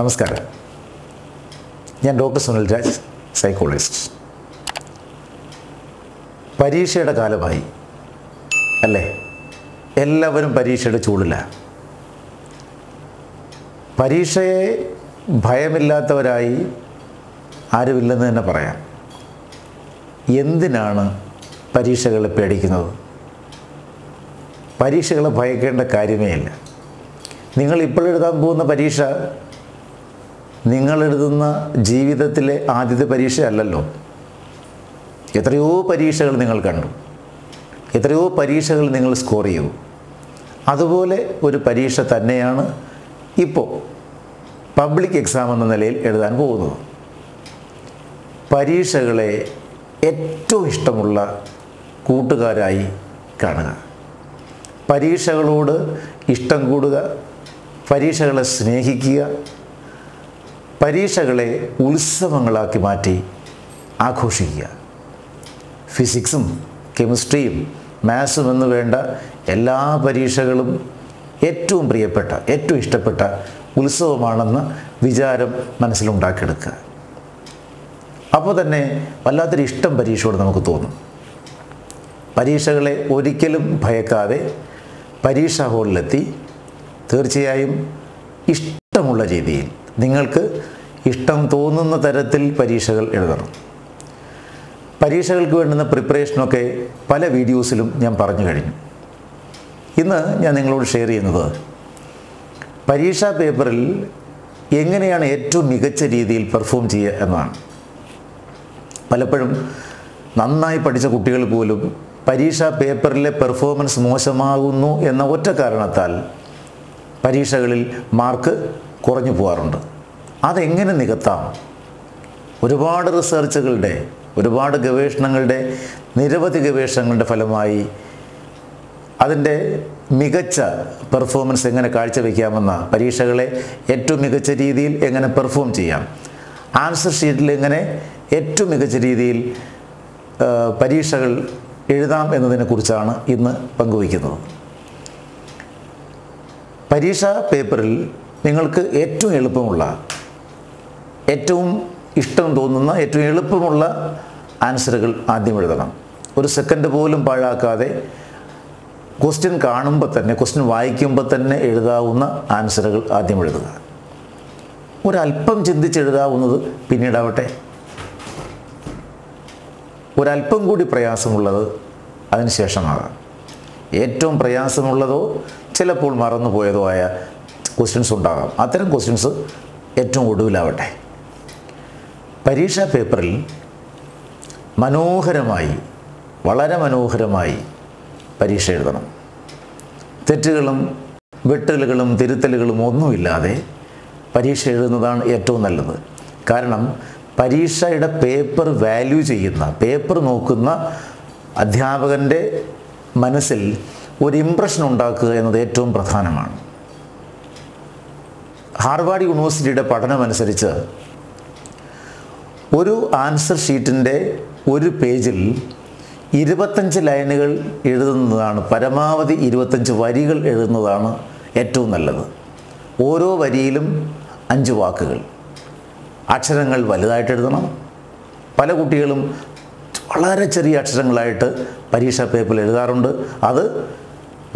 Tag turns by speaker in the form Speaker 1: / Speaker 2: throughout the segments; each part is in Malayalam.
Speaker 1: നമസ്കാരം. ഞാൻ ഡോക്ടർ സുനിൽ രാജ് സൈക്കോളജിസ്റ്റ് പരീക്ഷയുടെ കാലമായി അല്ലേ? എല്ലാവരും പരീക്ഷയുടെ ചൂടില്ല പരീക്ഷയെ ഭയമില്ലാത്തവരായി ആരുമില്ലെന്ന് തന്നെ പറയാം. എന്തിനാണ് പരീക്ഷകളെ പേടിക്കുന്നത്? പരീക്ഷകളെ ഭയക്കേണ്ട കാര്യമേ ഇല്ല. നിങ്ങൾ ഇപ്പോൾ എഴുതാൻ പോകുന്ന പരീക്ഷ നിങ്ങൾ എഴുതുന്ന ജീവിതത്തിലെ ആദ്യത്തെ പരീക്ഷ അല്ലല്ലോ എത്രയോ പരീക്ഷകൾ നിങ്ങൾ കണ്ടു. എത്രയോ പരീക്ഷകൾ നിങ്ങൾ സ്കോർ ചെയ്തു. അതുപോലെ ഒരു പരീക്ഷ തന്നെയാണ് ഇപ്പോൾ പബ്ലിക് എക്സാം എന്ന നിലയിൽ എഴുതാൻ പോകുന്നത്. പരീക്ഷകളെ ഏറ്റവും ഇഷ്ടമുള്ള കൂട്ടുകാരായി കാണുക. പരീക്ഷകളോട് ഇഷ്ടം കൂടുക പരീക്ഷകളെ സ്നേഹിക്കുക പരീക്ഷകളെ ഉത്സവങ്ങളാക്കി മാറ്റി ആഘോഷിക്കുക. ഫിസിക്സും കെമിസ്ട്രിയും മാത്സും എന്ന് വേണ്ട എല്ലാ പരീക്ഷകളും ഏറ്റവും പ്രിയപ്പെട്ട ഏറ്റവും ഇഷ്ടപ്പെട്ട ഉത്സവമാണെന്ന വിചാരം മനസ്സിലുണ്ടാക്കിയെടുക്കുക. അപ്പോൾ തന്നെ വല്ലാത്തൊരു ഇഷ്ടം പരീക്ഷയോട് നമുക്ക് തോന്നും. പരീക്ഷകളെ ഒരിക്കലും ഭയക്കാതെ പരീക്ഷാ ഹാളിലെത്തി തീർച്ചയായും ഇഷ്ടമുള്ള രീതിയിൽ നിങ്ങൾക്ക് ഇഷ്ടം തോന്നുന്ന തരത്തിൽ പരീക്ഷകൾ എഴുതണം. പരീക്ഷകൾക്ക് വേണ്ടുന്ന പ്രിപ്പറേഷനൊക്കെ പല വീഡിയോസിലും ഞാൻ പറഞ്ഞു കഴിഞ്ഞു. ഇന്ന് ഞാൻ നിങ്ങളോട് ഷെയർ ചെയ്യുന്നത് പരീക്ഷാ പേപ്പറിൽ എങ്ങനെയാണ് ഏറ്റവും മികച്ച രീതിയിൽ പെർഫോം ചെയ്യുക എന്നാണ് പലപ്പോഴും നന്നായി പഠിച്ച കുട്ടികൾ പോലും പരീക്ഷാ പേപ്പറിലെ പെർഫോമൻസ് മോശമാകുന്നു എന്ന ഒറ്റ കാരണത്താൽ പരീക്ഷകളിൽ മാർക്ക് കുറഞ്ഞു പോകാറുണ്ട്. അതെങ്ങനെ നികത്താം? ഒരുപാട് റിസർച്ചുകളുടെ ഒരുപാട് ഗവേഷണങ്ങളുടെ നിരവധി ഗവേഷണങ്ങളുടെ ഫലമായി അതിന്റെ മികച്ച പെർഫോമൻസ് എങ്ങനെ കാഴ്ചവെക്കാമെന്ന പരീക്ഷകളെ ഏറ്റവും മികച്ച രീതിയിൽ എങ്ങനെ പെർഫോം ചെയ്യാം? ആൻസർ ഷീറ്റിൽ എങ്ങനെ ഏറ്റവും മികച്ച രീതിയിൽ പരീക്ഷകൾ എഴുതാം എന്നതിനെക്കുറിച്ചാണ് ഇന്ന് പങ്കുവയ്ക്കുന്നത്. പരീക്ഷാ പേപ്പറിൽ നിങ്ങൾക്ക് ഏറ്റവും എളുപ്പമുള്ള ഏറ്റവും ഇഷ്ടം തോന്നുന്ന ഏറ്റവും എളുപ്പമുള്ള ആൻസറുകൾ ആദ്യം എഴുതണം. ഒരു സെക്കൻഡ് പോലും പാഴാക്കാതെ ക്വസ്റ്റ്യൻ കാണുമ്പോൾ തന്നെ ക്വസ്റ്റ്യൻ വായിക്കുമ്പോൾ തന്നെ എഴുതാവുന്ന ആൻസറുകൾ ആദ്യം എഴുതുക. ഒരല്പം ചിന്തിച്ചെഴുതാവുന്നത് പിന്നീടാവട്ടെ. ഒരല്പം കൂടി പ്രയാസമുള്ളത് അതിനുശേഷമാകാം ഏറ്റവും പ്രയാസമുള്ളതോ ചിലപ്പോൾ മറന്നുപോയതോ ആയ ക്വസ്റ്റ്യൻസ് ഉണ്ടാകാം. അത്തരം ക്വസ്റ്റ്യൻസ് ഏറ്റവും ഒടുവിലാവട്ടെ. പരീക്ഷാ പേപ്പറിൽ മനോഹരമായി വളരെ മനോഹരമായി പരീക്ഷ എഴുതണം. തെറ്റുകളും വെട്ടലുകളും തിരുത്തലുകളും ഒന്നുമില്ലാതെ പരീക്ഷ എഴുതുന്നതാണ് ഏറ്റവും നല്ലത്. കാരണം പരീക്ഷയുടെ പേപ്പർ വാല്യൂ ചെയ്യുന്ന പേപ്പർ നോക്കുന്ന അധ്യാപകന്റെ മനസ്സിൽ ഒരു ഇമ്പ്രഷൻ ഉണ്ടാക്കുക എന്നത് ഏറ്റവും പ്രധാനമാണ്. ഹാർവാർഡ് യൂണിവേഴ്സിറ്റിയുടെ പഠനമനുസരിച്ച് ഒരു ആൻസർ ഷീറ്റിന്റെ ഒരു പേജിൽ ഇരുപത്തഞ്ച് ലൈനുകൾ എഴുതുന്നതാണ്. പരമാവധി ഇരുപത്തഞ്ച് വരികൾ എഴുതുന്നതാണ് ഏറ്റവും നല്ലത്. ഓരോ വരിയിലും അഞ്ച് വാക്കുകൾ. അക്ഷരങ്ങൾ വലുതായിട്ട് എഴുതണം. പല കുട്ടികളും വളരെ ചെറിയ അക്ഷരങ്ങളായിട്ട് പരീക്ഷാ പേപ്പറിൽ എഴുതാറുണ്ട്. അത്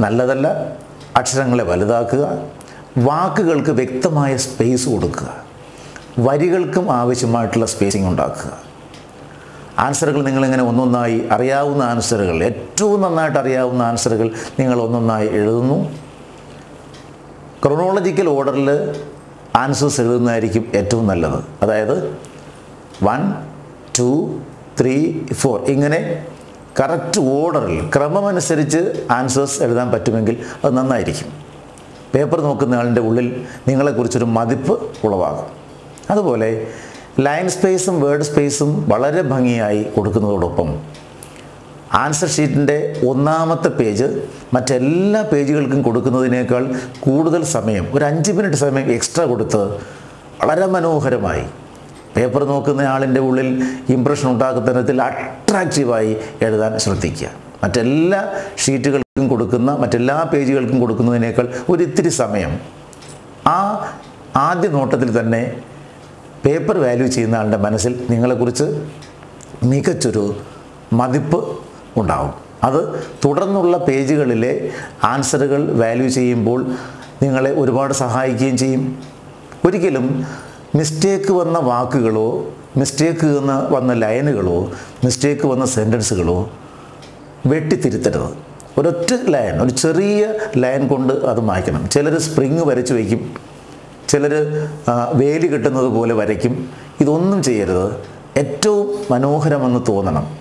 Speaker 1: നല്ലതല്ല. അക്ഷരങ്ങളെ വലുതാക്കുക. വാക്കുകൾക്ക് വ്യക്തമായ സ്പേസ് കൊടുക്കുക. വരികൾക്കും ആവശ്യമായിട്ടുള്ള സ്പേസിംഗ് ഉണ്ടാക്കുക. ആൻസറുകൾ നിങ്ങളിങ്ങനെ ഒന്നൊന്നായി അറിയാവുന്ന ആൻസറുകൾ ഏറ്റവും നന്നായിട്ട് അറിയാവുന്ന ആൻസറുകൾ നിങ്ങൾ ഒന്നൊന്നായി എഴുതുന്നു. ക്രോണോളജിക്കൽ ഓർഡറിൽ ആൻസേഴ്സ് എഴുതുന്നതായിരിക്കും ഏറ്റവും നല്ലത്. അതായത് വൺ ടു ത്രീ ഫോർ ഇങ്ങനെ കറക്റ്റ് ഓർഡറിൽ ക്രമമനുസരിച്ച് ആൻസേഴ്സ് എഴുതാൻ പറ്റുമെങ്കിൽ അത് നന്നായിരിക്കും. പേപ്പർ നോക്കുന്ന ആളിന്റെ ഉള്ളിൽ നിങ്ങളെക്കുറിച്ചൊരു മതിപ്പ് ഉളവാകും. അതുപോലെ ലൈൻ സ്പേസും വേർഡ് സ്പേസും വളരെ ഭംഗിയായി കൊടുക്കുന്നതോടൊപ്പം ആൻസർ ഷീറ്റിന്റെ ഒന്നാമത്തെ പേജ് മറ്റെല്ലാ പേജുകൾക്കും കൊടുക്കുന്നതിനേക്കാൾ കൂടുതൽ സമയം ഒരു അഞ്ച് മിനിറ്റ് സമയം എക്സ്ട്രാ കൊടുത്ത് വളരെ മനോഹരമായി. പേപ്പർ നോക്കുന്ന ആളിന്റെ ഉള്ളിൽ ഇമ്പ്രഷൻ ഉണ്ടാക്കുന്ന തരത്തിൽ അട്രാക്റ്റീവായി എഴുതാൻ ശ്രദ്ധിക്കുക. മറ്റെല്ലാ ഷീറ്റുകൾക്കും കൊടുക്കുന്ന മറ്റെല്ലാ പേജുകൾക്കും കൊടുക്കുന്നതിനേക്കാൾ ഒരിത്തിരി സമയം ആ ആദ്യ നോട്ടത്തിൽ തന്നെ പേപ്പർ വാല്യൂ ചെയ്യുന്ന ആളുടെ മനസ്സിൽ നിങ്ങളെക്കുറിച്ച് മികച്ചൊരു മതിപ്പ് ഉണ്ടാവും. അത് തുടർന്നുള്ള പേജുകളിലെ ആൻസറുകൾ വാല്യൂ ചെയ്യുമ്പോൾ നിങ്ങളെ ഒരുപാട് സഹായിക്കുകയും ചെയ്യും. ഒരിക്കലും മിസ്റ്റേക്ക് വന്ന വാക്കുകളോ മിസ്റ്റേക്ക് വന്ന വന്ന ലൈനുകളോ മിസ്റ്റേക്ക് വന്ന സെന്റൻസുകളോ വെട്ടിത്തിരുത്തരുത്. ഒരൊറ്റ ലൈൻ ഒരു ചെറിയ ലൈൻ കൊണ്ട് അത് മായ്ക്കണം. ചിലർ സ്പ്രിങ് വരച്ച് വയ്ക്കും. ചിലർ വേലി കിട്ടുന്നത് പോലെ വരയ്ക്കും. ഇതൊന്നും ചെയ്യരുത്. ഏറ്റവും മനോഹരമെന്ന് തോന്നണം.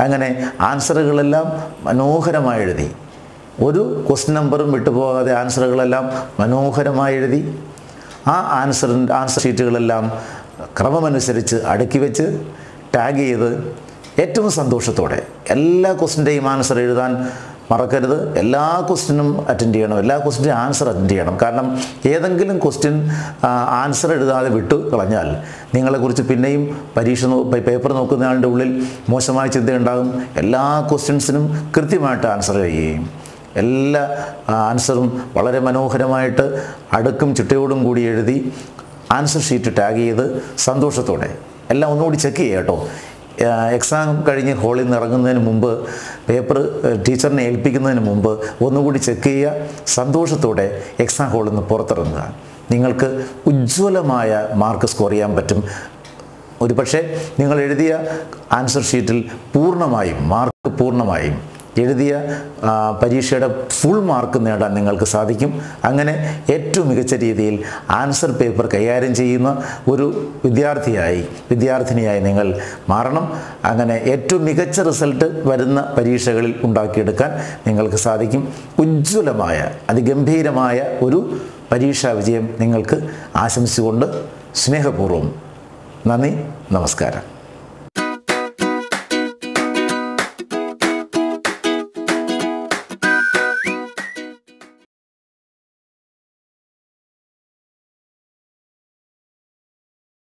Speaker 1: അങ്ങനെ ആൻസറുകളെല്ലാം മനോഹരമായി എഴുതി. ഒരു ക്വസ്റ്റ്യൻ നമ്പറും വിട്ടുപോകാതെ ആൻസറുകളെല്ലാം മനോഹരമായി എഴുതി. ആ ആൻസറിന്റെ ആൻസർ ഷീറ്റുകളെല്ലാം ക്രമമനുസരിച്ച് അടുക്കി വെച്ച് ടാഗ് ചെയ്ത് ഏറ്റവും സന്തോഷത്തോടെ എല്ലാ ക്വസ്റ്റിന്റെയും ആൻസർ എഴുതാൻ മറക്കരുത്. എല്ലാ ക്വസ്റ്റിനും അറ്റൻഡ് ചെയ്യണം. എല്ലാ ക്വസ്റ്റിനും ആൻസർ അറ്റൻഡ് ചെയ്യണം. കാരണം ഏതെങ്കിലും ക്വസ്റ്റ്യൻ ആൻസർ എഴുതാതെ വിട്ടു കളഞ്ഞാൽ നിങ്ങളെക്കുറിച്ച് പിന്നെയും പരീക്ഷ പേപ്പർ നോക്കുന്ന ആളുടെ ഉള്ളിൽ മോശമായ ചിന്തയുണ്ടാകും. എല്ലാ ക്വസ്റ്റ്യൻസിനും കൃത്യമായിട്ട് ആൻസർ ചെയ്യുകയും എല്ലാ ആൻസറും വളരെ മനോഹരമായിട്ട് അടുക്കും ചിട്ടയോടും കൂടി എഴുതി ആൻസർ ഷീറ്റ് ടാഗ് ചെയ്ത് സന്തോഷത്തോടെ എല്ലാം ഒന്നുകൂടി ചെക്ക് ചെയ്യാം കേട്ടോ. എക്സാം കഴിഞ്ഞ് ഹോളിൽ നിന്ന് ഇറങ്ങുന്നതിന് മുമ്പ് പേപ്പർ ടീച്ചറിനെ ഏൽപ്പിക്കുന്നതിന് മുമ്പ് ഒന്നുകൂടി ചെക്ക് ചെയ്യുക. സന്തോഷത്തോടെ എക്സാം ഹോളിൽ നിന്ന് പുറത്തിറങ്ങുക. നിങ്ങൾക്ക് ഉജ്ജ്വലമായ മാർക്ക് സ്കോർ ചെയ്യാൻ പറ്റും. ഒരു പക്ഷേ നിങ്ങൾ എഴുതിയ ആൻസർ ഷീറ്റിൽ പൂർണമായും മാർക്ക് പൂർണമായും എഴുതിയ പരീക്ഷയുടെ ഫുൾ മാർക്ക് നേടാൻ നിങ്ങൾക്ക് സാധിക്കും. അങ്ങനെ ഏറ്റവും മികച്ച രീതിയിൽ ആൻസർ പേപ്പർ കൈകാര്യം ചെയ്യുന്ന ഒരു വിദ്യാർത്ഥിയായി വിദ്യാർത്ഥിനിയായി നിങ്ങൾ മാറണം. അങ്ങനെ ഏറ്റവും മികച്ച റിസൾട്ട് വരുന്ന പരീക്ഷകളിൽ ഉണ്ടാക്കിയെടുക്കാൻ നിങ്ങൾക്ക് സാധിക്കും. ഉജ്ജ്വലമായ അതിഗംഭീരമായ ഒരു പരീക്ഷാ വിജയം നിങ്ങൾക്ക് ആശംസിച്ചുകൊണ്ട് സ്നേഹപൂർവം നന്ദി നമസ്കാരം.